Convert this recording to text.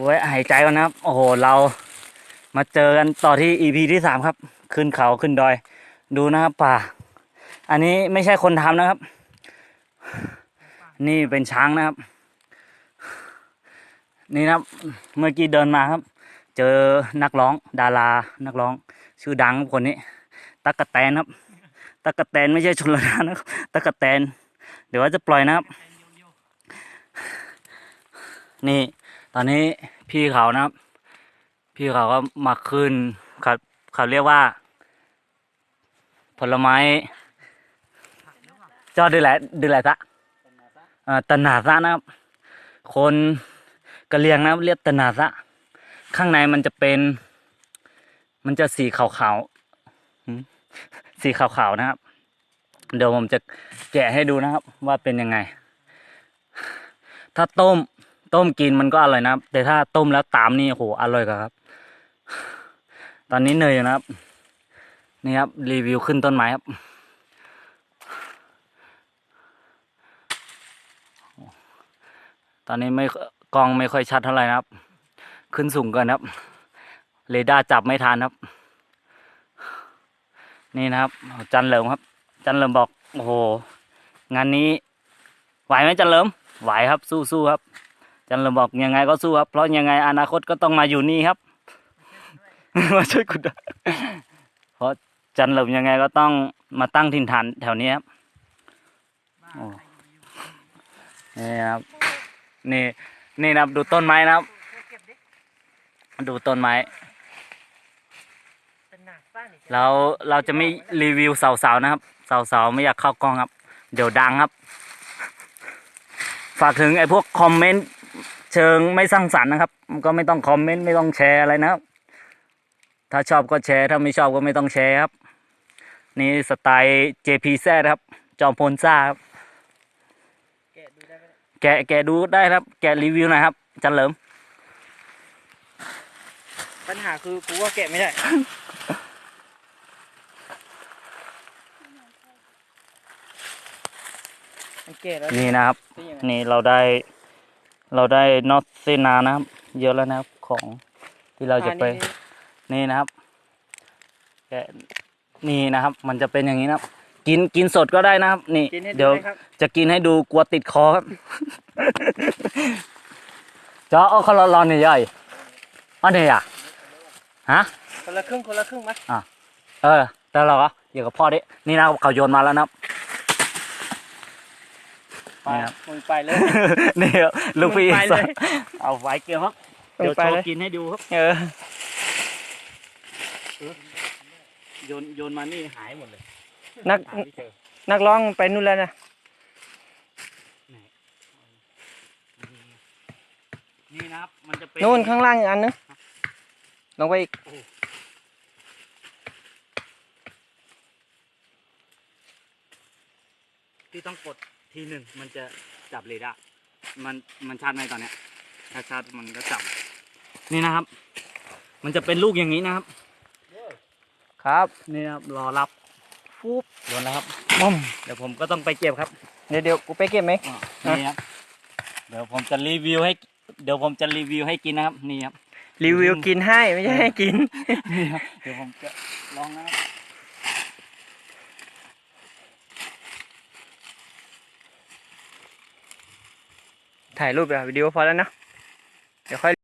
ไว้หายใจก่อนนะครับ โอ้โห เรามาเจอกันต่อที่ EP ที่สามครับ ขึ้นเขาขึ้นดอย ดูนะครับป่า อันนี้ไม่ใช่คนทำนะครับ นี่เป็นช้างนะครับ นี่นะครับ เมื่อกี้เดินมาครับ เจอนักร้องดารา นักร้อง ชื่อดังคนนี้ตักกะแตนครับตักกะแตนไม่ใช่ชนละทานนะครับตักกะแตน เดี๋ยวว่าจะปล่อยนะครับ นี่ ตอนนี้พี่เขานะครับ พี่เขาก็มาขึ้นเขาเขาเรียกว่า ผลไม้จอดือแหละดือแหละซะตะหนาซะนะครับ คนกะเลียงนะครับเรียกตะหนาซะข้างในมันจะเป็น มันจะสีขาวๆสีขาวๆนะครับ เดี๋ยวผมจะแกะให้ดูนะครับ ว่าเป็นยังไง ถ้าต้ม ต้มกินมันก็อร่อยนะครับ แต่ถ้าต้มแล้วตามนี่โอ้โหอร่อยกว่าครับ ตอนนี้เหนื่อยนะครับ นี่ครับ รีวิวขึ้นต้นไม้ครับตอนนี้ไม่กล้องไม่ค่อยชัดเท่าไหร่นะครับ ขึ้นสูงเกินครับ เรดาร์จับไม่ทันครับ นี่นะครับ จันเหลิมครับ จันเหลิมบอก โอ้โห งานนี้ ไหวไหมจันเหลิม ไหวครับ สู้ๆครับ จันเหลิมบอกยังไงก็สู้ครับ เพราะยังไงอนาคตก็ต้องมาอยู่นี่ครับ มาช่วยกุดเพราะจันเหลิมยังไงก็ต้องมาตั้งถิ่นฐานแถวนี้ครับโอ้นี่ครับ นี่นี่นะครับดูต้นไม้นะครับ ดูต้นไม้ เราเราจะไม่รีวิวสาวๆนะครับสาวๆไม่อยากเข้ากล้องครับ เดี๋ยวดังครับ ฝากถึงไอ้พวกคอมเมนต์ เชิงไม่สร้างสรรค์นะครับ ก็ไม่ต้องคอมเมนต์ไม่ต้องแชร์อะไรนะครับ ถ้าชอบก็แชร์ถ้าไม่ชอบก็ไม่ต้องแชร์ครับ นี่สไตล์ JPZ ครับ จอมพลซ่าครับแกะแกะดูได้ครับ แกะรีวิวหน่อยครับ จันเหลิม ปัญหาคือกูว่าแกะไม่ได้ มันแกะแล้วนี่นะครับเป็นยังไงนี่เราได้ เราได้นอตเซนานะครับ เยอะแล้วนะครับของที่เราจะไปอันนี้นี่นะครับแกะนี่นะครับ มันจะเป็นอย่างนี้นะครับ กินกินสดก็ได้นะครับ นี่ กินให้เดี๋ดูยวเลยครับ จะกินให้ดูกลัวติดคอครับ จอเอาคอร์ลอนนี่ย่อยอันนี้อะฮะ คนละครึ่งคนละครึ่งไหม เออแต่เราก็อยู่กับพ่อดิ นี่นะครับเขาโยนมาแล้วนะครับ ไปนี่ครับมึงไปเลย นี่ครับลูกพี่ไปเลย เอาไว้เกี่ยวครับมึงเดี๋ยวไปโชเลยว์กินให้ดูครับ เออ โยนโยนมานี่หายหมดเลยนัก หาไม่เจอนักร้องไปนู่นแล้วนะ นี่นะครับ มันจะเป็น นู่นข้างล่างอีกอันนึงลงไปอีก ที่ต้องกด ทีหนึ่งมันจะจับเรดาร์มันมันชาร์จไหมตอนเนี้ยถ้าชาร์จมันก็จับ นี่นะครับ มันจะเป็นลูกอย่างนี้นะครับ ครับนี่นะครับรอรับฟุบโดนแล้วครับมุมเดี๋ยวผมก็ต้องไปเก็บครับเดี๋ยวเดี๋ยวกูไปเก็บไหมอ่านี่ครับเดี๋ยวผมจะรีวิวให้ เดี๋ยวผมจะรีวิวให้กินนะครับนี่ครับ รีวิวกินให้ไม่ใช่ให้กิน นี่ครับเดี๋ยวผมจะลองนะครับ ถ่ายรูปแบบวิดีโอพอแล้วนะ เดี๋ยวค่อย